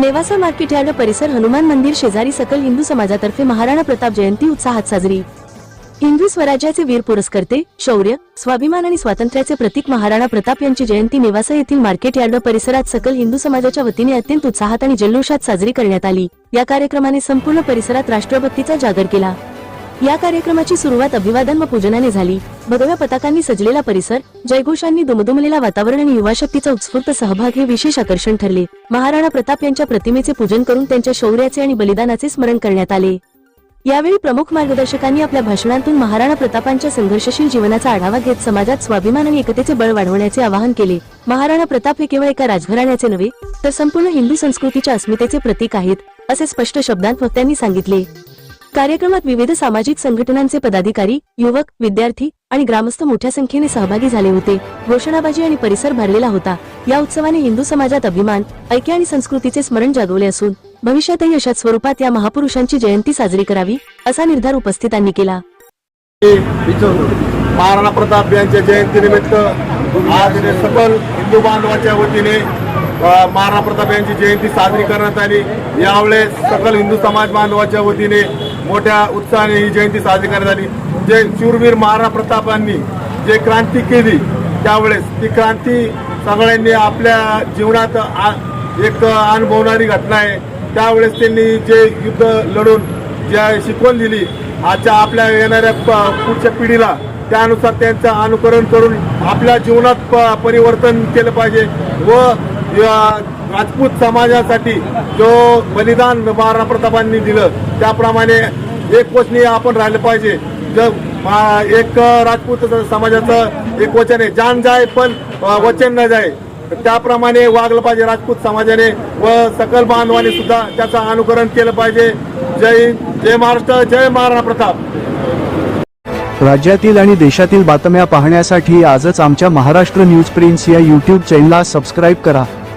Nevasa market yard परिसर हनुमान मंदिर शेजारी सकल हिंदू समाजातर्फे महाराणा प्रताप जयंती उत्साहात साजरी. हिंदू स्वराज्याचे वीर पुरस्कर्ते शौर्य स्वाभिमान आणि स्वातंत्र्याचे प्रतीक महाराणा प्रताप यांची जयंती नेवासा येथील मार्केट यार्ड परिसरात सकल हिंदू समाजाच्या वतीने अत्यंत उत्साहात आणि जल्लोषात साजरी करण्यात आली. या कार्यक्रमाने संपूर्ण परिसरात राष्ट्रभक्तीचा जागर केला. या कार्यक्रमाची सुरुवात अभिवादन व पूजनाने झाली. भगव्या पताकांनी सजलेला परिसर जयघोषांनी दुमदुमलेला वातावरण आणि युवा शक्तीचा उत्स्फूर्त सहभाग हे विशेष आकर्षण ठरले. महाराणा प्रताप यांच्या प्रतिमेचे पूजन करून त्यांच्या शौर्याचे आणि बलिदानाचे स्मरण करण्यात आले. यावेळी प्रमुख मार्गदर्शकांनी आपल्या भाषणातून महाराणा प्रतापांच्या संघर्षशील जीवनाचा आढावा घेत समाजात स्वाभिमान आणि एकतेचे बळ वाढवण्याचे आवाहन केले. महाराणा प्रताप हे केवळ एका राजघराण्याचे नव्हे तर संपूर्ण हिंदू संस्कृतीच्या अस्मितेचे प्रतीक आहेत असे स्पष्ट शब्दांत वक्त्यांनी सांगितले. कार्यक्रमात विविध सामाजिक संघटनांचे पदाधिकारी युवक विद्यार्थी आणि ग्रामस्थ मोठ्या संख्येने सहभागी झाले होते. घोषणाबाजी आणि परिसर भरलेला होता. या उत्सवाने हिंदू समाजात अभिमान ऐक्य आणि संस्कृतीचे स्मरण जागवले असून भविष्यातही अशाच स्वरूपात या महापुरुषांची जयंती साजरी करावी असा निर्धार उपस्थितांनी केला. महाराणा प्रताप यांच्या जयंतीनिमित्त आज सकल हिंदू बांधवाच्या वतीने महाराणा प्रताप यांची जयंती साजरी करण्यात आली. यावेळेस सकल हिंदू समाज बांधवाच्या वतीने मोठ्या उत्साहाने ही जयंती साजरी करण्यात आली. जे शूरवीर महाराणा प्रतापांनी जे क्रांती केली त्यावेळेस ती क्रांती सगळ्यांनी आपल्या जीवनात आ- एक अनुभवणारी घटना आहे. त्यावेळेस त्यांनी जे युद्ध लढून ज्या शिकवण दिली आजच्या आपल्या येणाऱ्या प- पुढच्या पिढीला त्यानुसार त्यांचं अनुकरण करून आपल्या जीवनात प- परिवर्तन केलं पाहिजे व राजपूत समाजासाठी जो बलिदान महाराणा प्रतापांनी दिलं त्याप्रमाणे एकवचनीय आपण राहिलं पाहिजे. जर एक राजपूत समाजाचं एक वचन आहे जान जाय पण वचन न जाय. त्याप्रमाणे वागलं पाहिजे राजपूत समाजाने व सकल बांधवाने सुद्धा त्याचं अनुकरण केलं पाहिजे. जय हिंद, जय महाराष्ट्र जय महाराणा प्रताप. राज्यातील आणि देशातील बातम्या पाहण्यासाठी आजच आमच्या महाराष्ट्र न्यूज प्रिन्स या यूट्यूब चॅनलला सबस्क्राईब करा.